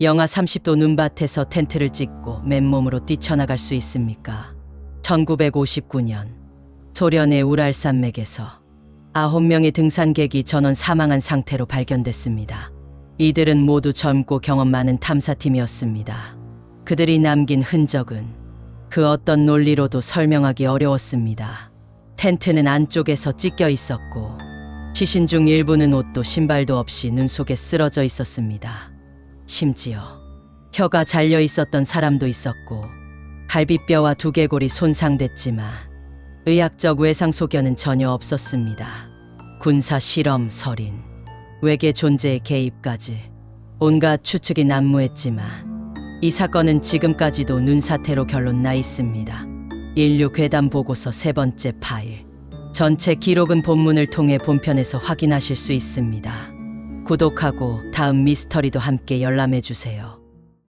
영하 30도 눈밭에서 텐트를 찍고 맨몸으로 뛰쳐나갈 수 있습니까? 1959년 소련의 우랄 산맥에서 아홉 명의 등산객이 전원 사망한 상태로 발견됐습니다. 이들은 모두 젊고 경험 많은 탐사팀이었습니다. 그들이 남긴 흔적은 그 어떤 논리로도 설명하기 어려웠습니다. 텐트는 안쪽에서 찢겨 있었고 시신 중 일부는 옷도 신발도 없이 눈 속에 쓰러져 있었습니다. 심지어 혀가 잘려 있었던 사람도 있었고 갈비뼈와 두개골이 손상됐지만 의학적 외상 소견은 전혀 없었습니다. 군사 실험 설인 외계 존재의 개입까지 온갖 추측이 난무했지만 이 사건은 지금까지도 눈사태로 결론 나 있습니다. 인류 괴담 보고서 세 번째 파일. 전체 기록은 본문을 통해 본편에서 확인하실 수 있습니다. 구독하고 다음 미스터리도 함께 열람해 주세요.